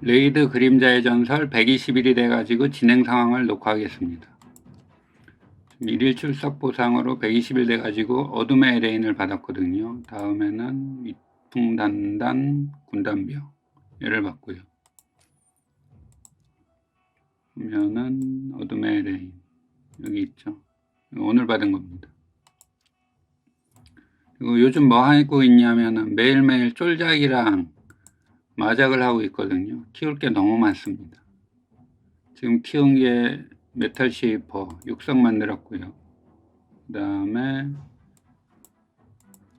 레이드 그림자의 전설 120일이 돼가지고 진행 상황을 녹화하겠습니다. 일일 출석 보상으로 120일 돼가지고 어둠의 레인을 받았거든요. 다음에는 위풍단단 군단병 얘를 받고요. 보면은 어둠의 레인 여기 있죠. 오늘 받은 겁니다. 그리고 요즘 뭐 하고 있냐면은 매일매일 쫄작이랑 마작을 하고 있거든요. 키울 게 너무 많습니다. 지금 키운 게 메탈 쉐이퍼 육성 만들었고요. 그 다음에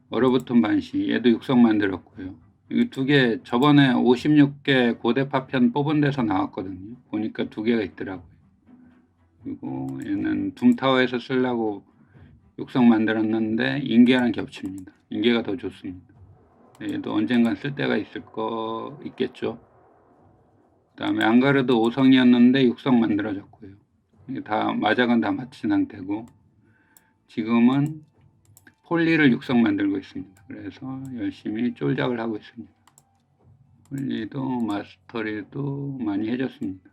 얼어붙은 반시 얘도 육성 만들었고요. 이 두 개 저번에 56개 고대 파편 뽑은 데서 나왔거든요. 보니까 두 개가 있더라고요. 그리고 얘는 둠타워에서 쓰려고 육성 만들었는데 인계랑 겹칩니다. 인계가 더 좋습니다. 얘도 언젠간 쓸 때가 있을 거 있겠죠. 그 다음에 앙가르드 5성이었는데 6성 만들어졌고요. 이게 다 마작은 다 마친 상태고 지금은 폴리를 6성 만들고 있습니다. 그래서 열심히 쫄작을 하고 있습니다. 폴리도 마스터리도 많이 해줬습니다.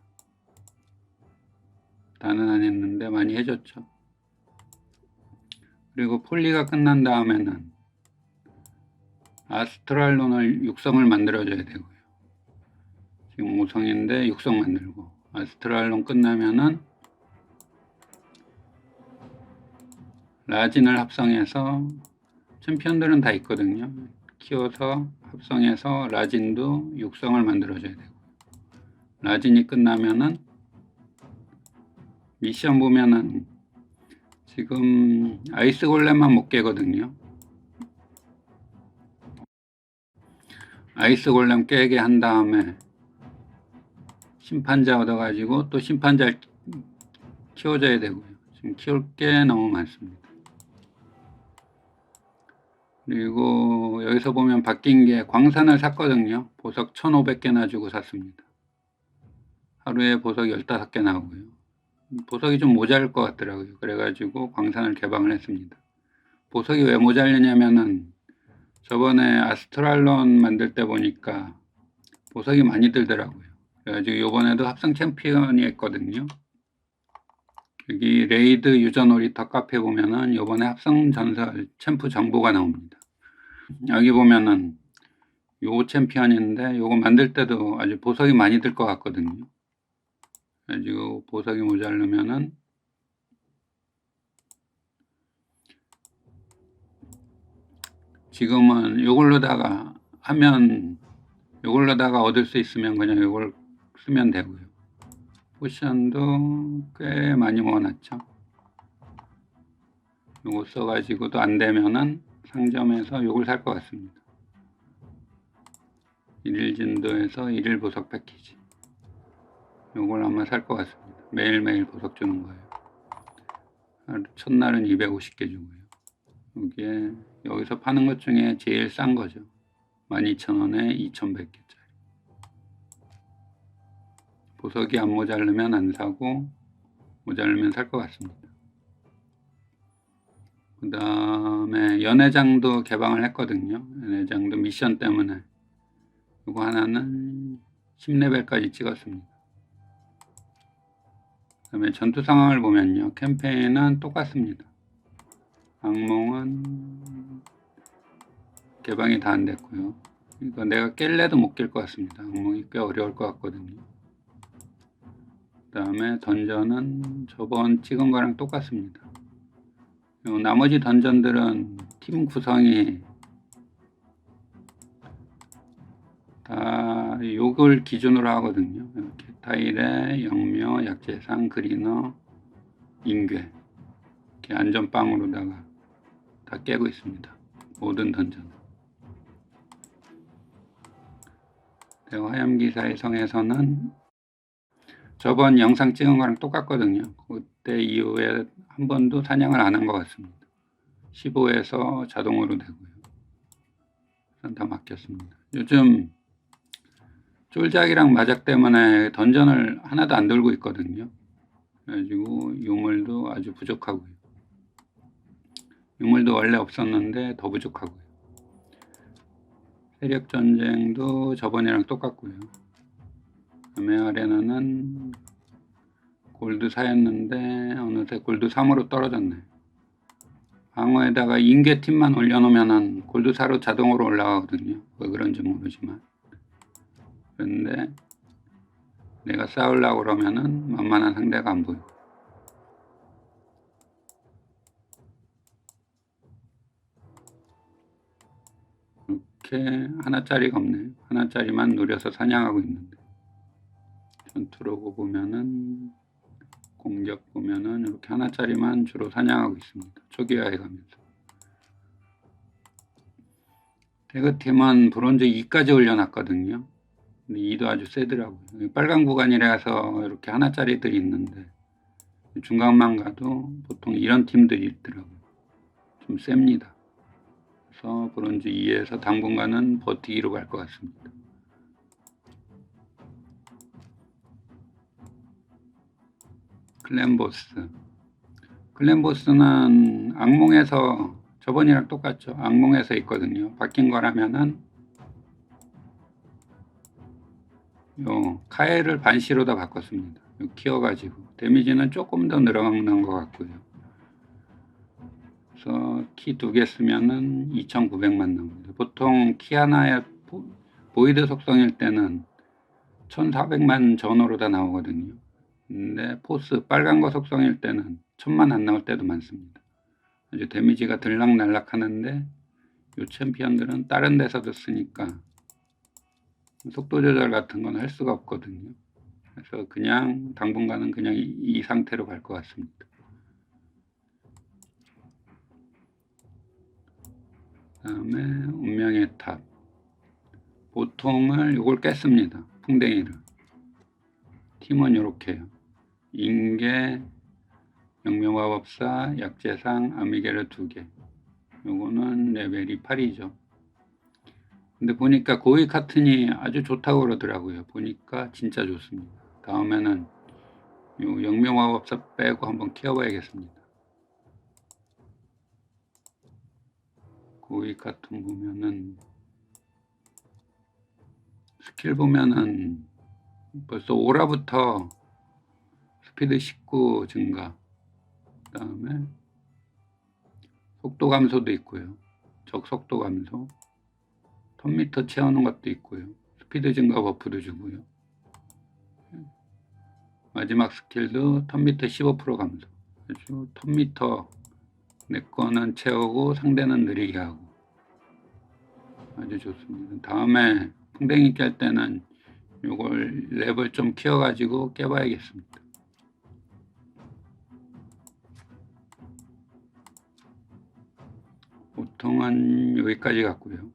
다는 안 했는데 많이 해줬죠. 그리고 폴리가 끝난 다음에는 아스트랄론을 육성을 만들어줘야 되고요. 지금 5성인데 육성 만들고 아스트랄론 끝나면은 라진을 합성해서 챔피언들은 다 있거든요. 키워서 합성해서 라진도 육성을 만들어줘야 되고 라진이 끝나면은 미션 보면은 지금 아이스 골렘만 못 깨거든요. 아이스 골렘 깨게 한 다음에 심판자 얻어가지고 또 심판자 키워줘야 되고요. 지금 키울 게 너무 많습니다. 그리고 여기서 보면 바뀐 게 광산을 샀거든요. 보석 1500개나 주고 샀습니다. 하루에 보석 15개 나오고요. 보석이 좀 모자랄 것 같더라고요. 그래가지고 광산을 개방을 했습니다. 보석이 왜 모자르냐면은 저번에 아스트랄론 만들 때 보니까 보석이 많이 들더라고요. 그래가지고 요번에도 합성 챔피언이 했거든요. 여기 레이드 유저 놀이터 카페 보면은 요번에 합성 전설 챔프 정보가 나옵니다. 여기 보면은 요 챔피언인데 요거 만들 때도 아주 보석이 많이 들 것 같거든요. 그래가지고 보석이 모자르면은 지금은 요걸로다가 하면 요걸로다가 얻을 수 있으면 그냥 요걸 쓰면 되고요. 포션도 꽤 많이 모아놨죠. 요거 써가지고도 안 되면은 상점에서 요걸 살 것 같습니다. 일일 진도에서 일일 보석 패키지. 요걸 아마 살 것 같습니다. 매일매일 보석 주는 거예요. 첫날은 250개 주고요. 여기에 여기서 파는 것 중에 제일 싼 거죠. 12,000원에 2,100개짜리. 보석이 안 모자르면 안 사고 모자르면 살 것 같습니다. 그 다음에 연회장도 개방을 했거든요. 연회장도 미션 때문에 이거 하나는 10레벨까지 찍었습니다. 그 다음에 전투 상황을 보면요. 캠페인은 똑같습니다. 악몽은 개방이 다 안 됐고요. 이거 내가 깰래도 못 깰 것 같습니다. 악몽이 꽤 어려울 것 같거든요. 그 다음에 던전은 저번 찍은 거랑 똑같습니다. 요 나머지 던전들은 팀 구성이 다 요걸 기준으로 하거든요. 이렇게 타일에 영묘, 약재상, 그리너, 인괴 이렇게 안전빵으로다가 다 깨고 있습니다. 모든 던전. 대화 화염기사의 성에서는 저번 영상 찍은 거랑 똑같거든요. 그때 이후에 한 번도 사냥을 안 한 것 같습니다. 15에서 자동으로 되고요. 우선 다 맡겼습니다. 요즘 쫄작이랑 마작 때문에 던전을 하나도 안 들고 있거든요. 그래가지고 유물도 아주 부족하고요. 유물도 원래 없었는데 더 부족하고요. 세력 전쟁도 저번이랑 똑같고요. 그다음에 아레나는 골드 4였는데 어느새 골드 3으로 떨어졌네. 방어에다가 인계팀만 올려놓으면은 골드 4로 자동으로 올라가거든요. 왜 그런지 모르지만. 그런데 내가 싸우려고 그러면은 만만한 상대가 안 보여. 이렇게 하나짜리가 없네. 하나짜리만 노려서 사냥하고 있는데. 전투로고 보면은 공격 보면은 이렇게 하나짜리만 주로 사냥하고 있습니다. 초기화해 가면서. 태그팀은 브론즈 2까지 올려놨거든요. 근데 2도 아주 세더라고요. 빨간 구간이라서 이렇게 하나짜리들이 있는데 중간만 가도 보통 이런 팀들이 있더라고요. 좀 셉니다. 그래서 브론즈 2에서 당분간은 버티기로 갈 것 같습니다. 클랜보스. 클랜보스는 악몽에서 저번이랑 똑같죠. 악몽에서 있거든요. 바뀐 거라면은 요 카에를 반시로 다 바꿨습니다. 요 키워가지고 데미지는 조금 더 늘어난 것 같고요. 키 두 개 쓰면은 2,900만 나옵니다. 보통 키 하나에 보, 보이드 속성일 때는 1,400만 전후로 다 나오거든요. 근데 포스 빨간 거 속성일 때는 천만 안 나올 때도 많습니다. 아주 데미지가 들락날락 하는데 요 챔피언들은 다른 데서도 쓰니까 속도 조절 같은 건 할 수가 없거든요. 그래서 그냥 당분간은 그냥 이, 이 상태로 갈 것 같습니다. 다음에 운명의 탑 보통을 요걸 깼습니다. 풍뎅이를 팀은 요렇게요. 인계 영명화법사 약재상 아미게르 두개 요거는 레벨이 8이죠. 근데 보니까 고위 카튼이 아주 좋다고 그러더라고요. 보니까 진짜 좋습니다. 다음에는 요 영명화법사 빼고 한번 키워봐야겠습니다. 고위 카튼 보면은 스킬 보면은 벌써 오라부터 스피드 19 증가 그 다음에 속도 감소도 있고요. 적 속도 감소 턴미터 채우는 것도 있고요. 스피드 증가 버프도 주고요. 마지막 스킬도 턴미터 15% 감소. 아주 턴미터 내 거는 채우고 상대는 느리게 하고 아주 좋습니다. 다음에 풍뎅이 깰 때는 요걸 랩을 좀 키워가지고 깨봐야겠습니다. 보통은 여기까지 갔고요.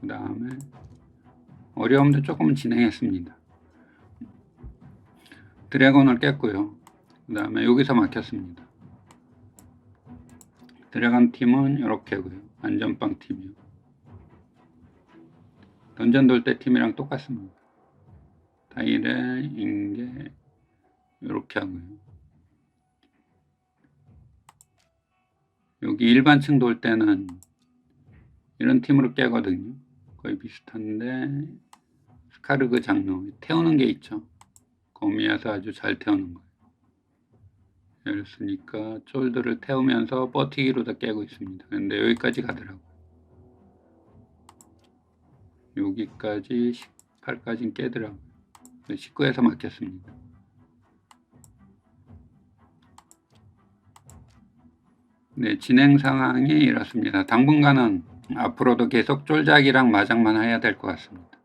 그 다음에 어려움도 조금 진행했습니다. 드래곤을 깼고요. 그 다음에 여기서 막혔습니다. 드래곤 팀은 이렇게고요. 안전빵 팀이요. 던전 돌 때 팀이랑 똑같습니다. 다이레, 인계 이렇게 하고요. 여기 일반층 돌 때는 이런 팀으로 깨거든요. 거의 비슷한데 스카르그 장로 태우는 게 있죠. 거미에서 아주 잘 태우는 거예요. 쓰니까 쫄들을 태우면서 버티기로 다 깨고 있습니다. 근데 여기까지 가더라고요. 여기까지 18까지 깨더라고요. 19에서 막혔습니다. 네, 진행 상황이 이렇습니다. 당분간은 앞으로도 계속 쫄작이랑 마장만 해야 될 것 같습니다.